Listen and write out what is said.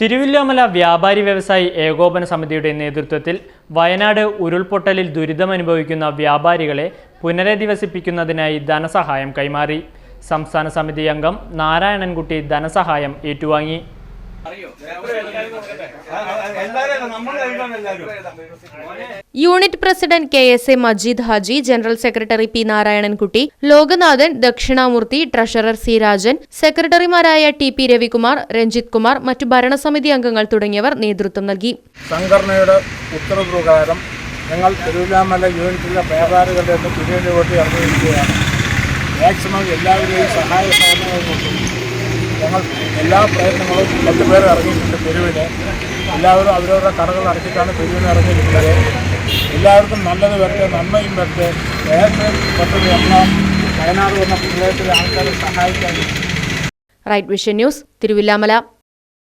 തിരുവില്ലോമല വ്യാപാരി വ്യവസായി ഏകോപന സമിതിയുടെ നേതൃത്വത്തിൽ വയനാട് ഉരുൾപൊട്ടലിൽ ദുരിതമനുഭവിക്കുന്ന വ്യാപാരികളെ പുനരധിവസിപ്പിക്കുന്നതിനായി ധനസഹായം കൈമാറി. സംസ്ഥാന സമിതി അംഗം നാരായണൻകുട്ടി ധനസഹായം ഏറ്റുവാങ്ങി. Unit president K S A Majeed Haji general secretary P Narayanankutty Lokanathan Dakshinamoorthy treasurer C Rajan സെക്രട്ടറിമാരായ ടി പി രവികുമാർ രഞ്ജിത് കുമാർ മറ്റു ഭരണസമിതി അംഗങ്ങൾ തുടങ്ങിയവർ നേതൃത്വം നൽകി. സംഘടനയുടെ ഉത്തരവ് ഞങ്ങൾ തിരുവില്ലാമല യൂണിറ്റിലെ വ്യാപാരികളുടെ പിന്നീട് കൂട്ടി ഇറങ്ങിയിരിക്കുകയാണ്. മാക്സിമം എല്ലാവരെയും സഹായ സഹകരണങ്ങൾ കൊണ്ടും ഞങ്ങൾ എല്ലാ പ്രയത്നങ്ങളും പത്ത് പേർ ഇറങ്ങിയിട്ടുണ്ട് പെരുവിന് എല്ലാവരും അവരവരുടെ കടകൾ അടച്ചിട്ടാണ് പെരുവിന് ഇറങ്ങിയിരിക്കുന്നത്. എല്ലാവർക്കും നല്ലത് വരട്ടെ നന്മയും വരട്ടെ. നേരത്തെ പദ്ധതി എല്ലാം വയനാട് വന്ന പ്രദേശത്തിലെ ആൾക്കാരെ സഹായിക്കാൻ റൈറ്റ് വിഷൻ ന്യൂസ് തിരുവില്ലാമല